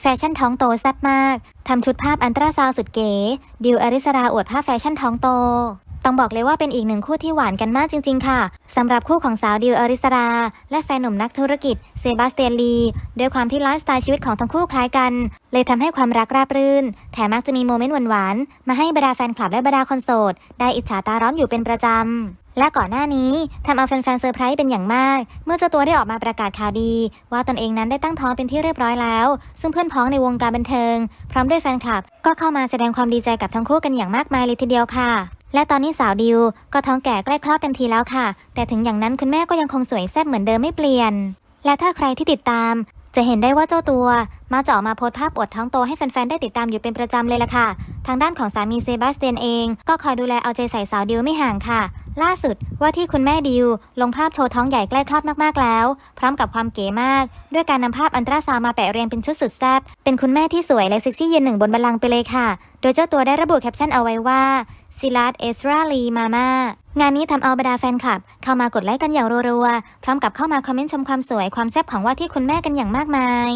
แฟชั่นท้องโตแซ่บมาก ทำชุดภาพอันตราซาวสุดเก๋ ดิวอริสราอวดภาพแฟชั่นท้องโต ต้องบอกเลยว่าเป็นอีกหนึ่งคู่ที่หวานกันมากจริง ๆ ค่ะสำหรับคู่ของสาวดิวอริสรา และแฟนหนุ่มนักธุรกิจเซบาสเตียนลีด้วยความที่ไลฟ์สไตล์ชีวิตของทั้งคู่คล้ายกัน เลยทำให้ความรักราบรื่น แถมมักจะมีโมเมนต์หวานๆมาให้บรรดาแฟนคลับและบรรดาคนโสดได้อิจฉาตาร้อนอยู่เป็นประจำ และก่อนหน้านี้ทำเอาแฟนๆเซอร์ไพรส์เป็นอย่างมาก เมื่อเจ้าตัวได้ออกมาประกาศข่าวดี ว่าตนเองนั้นได้ตั้งท้องเป็นที่เรียบร้อยแล้ว ซึ่งเพื่อนพ้องในวงการบันเทิง พร้อมด้วยแฟนคลับ ก็เข้ามาแสดงความดีใจกับทั้งคู่กันอย่างมากมายเลยทีเดียวค่ะ และตอนนี้สาวดิวก็ท้องแก่ใกล้คลอดเต็มทีแล้วค่ะ แต่ถึงอย่างนั้นคุณแม่ก็ยังคงสวยแซ่บเหมือนเดิมไม่เปลี่ยน และถ้าใครที่ติดตามจะเห็นได้ว่าเจ้าตัวมาจะออกมาโพสภาพอวดท้องโตให้แฟนๆ ได้ติดตามอยู่เป็นประจำเลยล่ะค่ะ ทางด้านของสามีเซบาสเตียนเอง ก็คอยดูแลเอาใจใส่สาวดิวไม่ห่างค่ะ ล่าสุดว่าที่คุณแม่ดิว ลงภาพโชว์ท้องใหญ่ใกล้คลอดมากๆแล้ว พร้อมกับความเก๋มาก ด้วยการนำภาพอันตราซาวมาแปะเรียงเป็นชุดสุดแซ่บเป็นคุณแม่ที่สวยและเซ็กซี่เยืนหนึ่งบนบัลลังก์ไปเลยค่ะ โดยเจ้าตัวได้ระบุแคปชั่นเอาไว้ว่าซิลาดเอสราลีมาม่างานนี้ทำเอาบรรดาแฟนคลับ เข้ามากดไลค์กันอย่างรัวๆ พร้อมกับเข้ามาคอมเมนต์ชมความสวยความแซ่บของว่าที่คุณแม่กันอย่างมากมาย